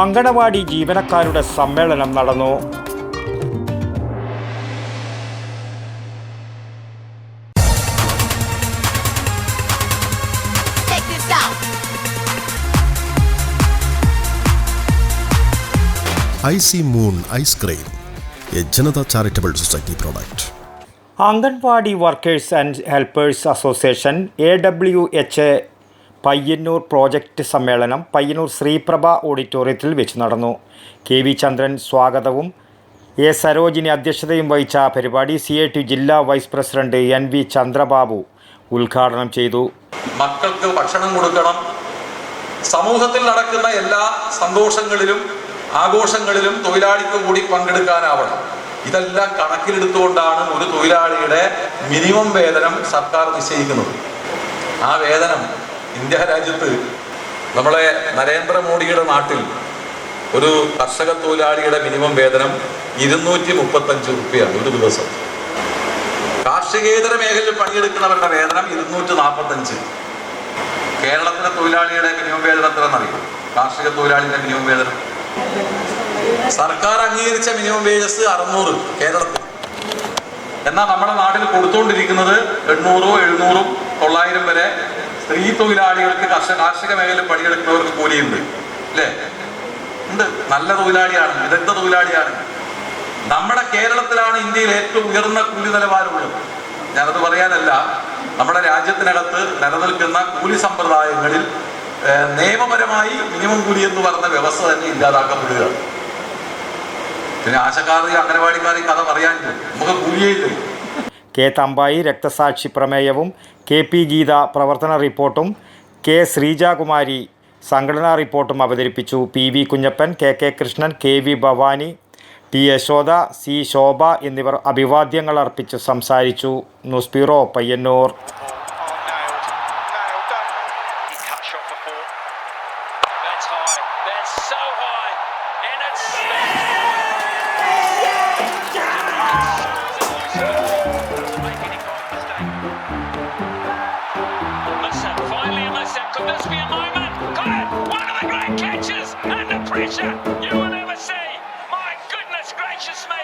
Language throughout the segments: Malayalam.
അങ്കണവാടി ജീവനക്കാരുടെ സമ്മേളനം നടന്നു. This moon ice cream A Janata charitable society product. Anganwadi workers and helpers association A W H Payyanur project സമ്മേളനം പയ്യന്നൂർ ശ്രീപ്രഭ ഓഡിറ്റോറിയത്തിൽ വെച്ച് നടന്നു. കെ വി ചന്ദ്രൻ സ്വാഗതവും എ സരോജിനി അധ്യക്ഷതയും വഹിച്ച പരിപാടി സി ഐ ടി ജില്ലാ vice president N V Chandrababu ഉദ്ഘാടനം ചെയ്തു. മക്കൾക്ക് ഭക്ഷണം കൊടുക്കണം. സമൂഹത്തിൽ നടക്കുന്ന എല്ലാ സന്തോഷങ്ങളിലും ആഘോഷങ്ങളിലും തൊഴിലാളിക്ക് കൂടി പങ്കെടുക്കാനാവണം. ഇതെല്ലാം കണക്കിലെടുത്തുകൊണ്ടാണ് ഒരു തൊഴിലാളിയുടെ മിനിമം വേതനം സർക്കാർ നിശ്ചയിക്കുന്നത്. ആ വേതനം ഇന്ത്യ രാജ്യത്ത് നമ്മളെ നരേന്ദ്രമോദിയുടെ നാട്ടിൽ ഒരു കർഷക തൊഴിലാളിയുടെ മിനിമം വേതനം ഇരുന്നൂറ്റി മുപ്പത്തഞ്ച് റുപ്യാണ് ഒരു ദിവസം. കാർഷികേതര മേഖലയിൽ പണിയെടുക്കുന്നവരുടെ വേതനം ഇരുന്നൂറ്റി നാൽപ്പത്തഞ്ച് കേരളത്തിലെ തൊഴിലാളിയുടെ മിനിമം വേതനം എത്രയെന്നറിയും? കാർഷിക തൊഴിലാളിയുടെ മിനിമം വേതനം. സർക്കാർ അംഗീകരിച്ച മിനിമം വേജസ് അറുന്നൂറ് കേരളത്തിൽ. എന്നാൽ നമ്മുടെ നാട്ടിൽ കൊടുത്തുകൊണ്ടിരിക്കുന്നത് എണ്ണൂറോ എഴുന്നൂറും തൊള്ളായിരം വരെ സ്ത്രീ തൊഴിലാളികൾക്ക് കർഷക കാർഷിക മേഖലയിൽ പണിയെടുക്കുന്നവർക്ക് കൂലിയുണ്ട്. അല്ലേ? ഉണ്ട്. നല്ല തൊഴിലാളിയാണ്. വിദഗ്ധ തൊഴിലാളിയാണ്. നമ്മുടെ കേരളത്തിലാണ് ഇന്ത്യയിൽ ഏറ്റവും ഉയർന്ന കൂലി നിലവാരമുള്ളത്. ഞാനത് പറയാനല്ല. നമ്മുടെ രാജ്യത്തിനകത്ത് നിലനിൽക്കുന്ന കൂലി സമ്പ്രദായങ്ങളിൽ നിയമപരമായി മിനിമം കൂലി എന്ന് പറഞ്ഞ വ്യവസ്ഥ തന്നെ ഇല്ലാതാക്കപ്പെടുകയാണ് പിന്നെ ആശക്കാർ അംഗനവാടിക്കാർ കഥ പറയാനില്ല. നമുക്ക് കൂലിയേ ഇല്ല. കെ തമ്പായി രക്തസാക്ഷി പ്രമേയവും കെ പി ഗീത പ്രവർത്തന റിപ്പോർട്ടും കെ ശ്രീജാകുമാരി സംഘടനാ റിപ്പോർട്ടും അവതരിപ്പിച്ചു P V Kunhappan K K Krishnan K V Bhavani T Yashoda C Shobha എന്നിവർ അഭിവാദ്യങ്ങൾ അർപ്പിച്ച് സംസാരിച്ചു news bureau Payyanur. That's high. That's so high. And it's This be a moment? Got it! One of the great catches! Under pressure! You will never see! My goodness gracious me!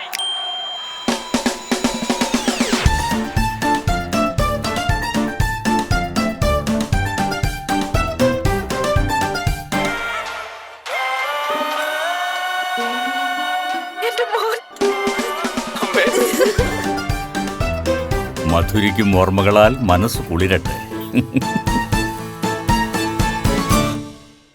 മധുരിക്കും ഓർമ്മകളാൽ മനസ്സ് കുളിരട്ടെ